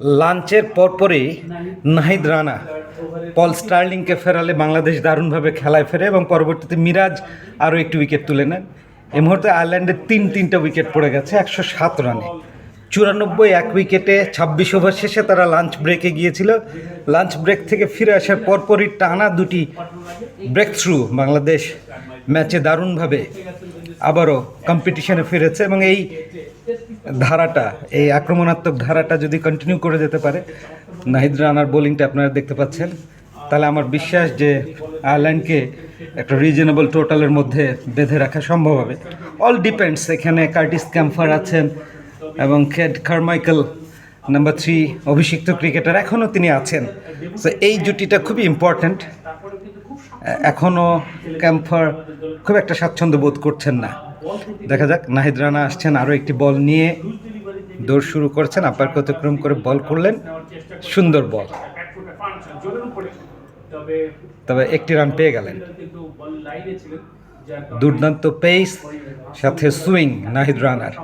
লাঞ্চের পরপরই নাহিদ রানা, পল স্টার্লিংকে ফেরালে বাংলাদেশ দারুণভাবে খেলায় ফেরে এবং পরবর্তীতে মিরাজ আরও একটি উইকেট তুলে নেন। এই মুহূর্তে আয়ারল্যান্ডের তিন, তিনটা উইকেট পড়ে গেছে, একশো সাত রানে। চুরানব্বই এক উইকেটে ছাব্বিশ ওভার শেষে তারা লাঞ্চ ব্রেকে গিয়েছিল। লাঞ্চ ব্রেক থেকে ফিরে আসার পরপরই টানা দুটি ব্রেক থ্রু বাংলাদেশ ম্যাচে দারুণভাবে আবারও কম্পিটিশনে ফিরেছে এবং এই ধারাটা, এই আক্রমণাত্মক ধারাটা যদি কন্টিনিউ করে যেতে পারে, নাহিদ রানার বোলিংটা আপনারা দেখতে পাচ্ছেন। তাহলে আমার বিশ্বাস যে আয়ারল্যান্ডকে একটা রিজনেবল টোটালের মধ্যে বেঁধে রাখা সম্ভব হবে। অল ডিপেন্ডস এখানে কার্টিস ক্যাম্পার আছেন এবং খেড কারমাইকেল নাম্বার থ্রি অভিষিক্ত ক্রিকেটার এখনও তিনি আছেন। সো এই জুটিটা খুবই ইম্পর্ট্যান্ট এখনও ক্যাম্পার খুব একটা স্বাচ্ছন্দ্য বোধ করছেন না। দেখা যাক, নাহিদ রানা আসছেন আরও একটি বল নিয়ে দৌড় শুরু করছেন। আপার অতিক্রম করে বল করলেন? সুন্দর বল। তবে একটি রান পেয়ে গেলেন। দুর্দান্ত পেস, সাথে সুইং নাহিদ রানার।